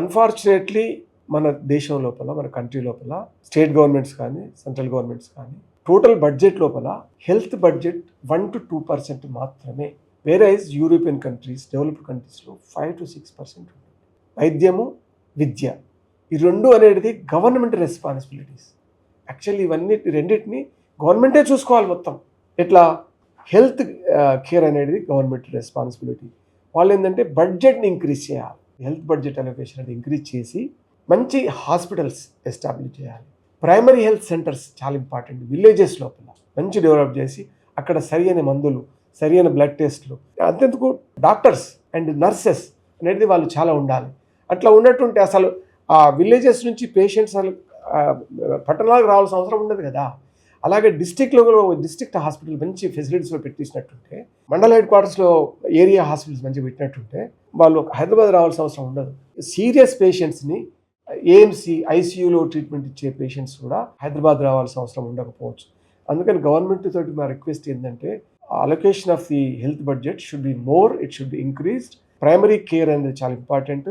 Unfortunately మన దేశం లోపల మన కంట్రీ లోపల స్టేట్ గవర్నమెంట్స్ కానీ సెంట్రల్ గవర్నమెంట్స్ కానీ టోటల్ బడ్జెట్ లోపల health budget one to two percent మాత్రమే. వేరైజ్ యూరోపియన్ కంట్రీస్ డెవలప్డ్ కంట్రీస్లో ఫైవ్ టు సిక్స్ పర్సెంట్ ఉంటుంది. వైద్యము విద్య ఈ రెండు అనేది గవర్నమెంట్ రెస్పాన్సిబిలిటీస్ యాక్చువల్లీ ఇవన్నీ రెండింటిని గవర్నమెంటే చూసుకోవాలి మొత్తం. ఇట్లా హెల్త్ కేర్ అనేది గవర్నమెంట్ రెస్పాన్సిబిలిటీ వాళ్ళు ఏంటంటే బడ్జెట్ని ఇంక్రీజ్ చేయాలి. హెల్త్ బడ్జెట్ అలొకేషన్ అనేది ఇంక్రీజ్ చేసి మంచి హాస్పిటల్స్ ఎస్టాబ్లిష్ చేయాలి. ప్రైమరీ హెల్త్ సెంటర్స్ చాలా ఇంపార్టెంట్. విలేజెస్ లోపల మంచి డెవలప్ చేసి అక్కడ సరి అయిన మందులు సరి అయిన బ్లడ్ టెస్ట్లు అంతెందుకు డాక్టర్స్ అండ్ నర్సెస్ అనేది వాళ్ళు చాలా ఉండాలి. అట్లా ఉన్నట్టుంటే అసలు ఆ విలేజెస్ నుంచి పేషెంట్స్ అసలు పట్టణాలకు రావాల్సిన అవసరం ఉండదు కదా. అలాగే డిస్టిక్లో డిస్టిక్ట్ డిస్ట్రిక్ట్ హాస్పిటల్ మంచి ఫెసిలిటీస్లో పెట్టించినట్టుంటే మండల హెడ్ క్వార్టర్స్లో ఏరియా హాస్పిటల్స్ మంచిగా పెట్టినట్టుంటే వాళ్ళు హైదరాబాద్ రావాల్సిన అవసరం ఉండదు. సీరియస్ పేషెంట్స్ని ఏఎంసీ ఐసీయూలో ట్రీట్మెంట్ ఇచ్చే పేషెంట్స్ కూడా హైదరాబాద్ రావాల్సిన అవసరం ఉండకపోవచ్చు. అందుకని గవర్నమెంట్ తోటి మా రిక్వెస్ట్ ఏంటంటే allocation of the health budget should be more it should be increased primary care అనేది చాలా ఇంపార్టెంట్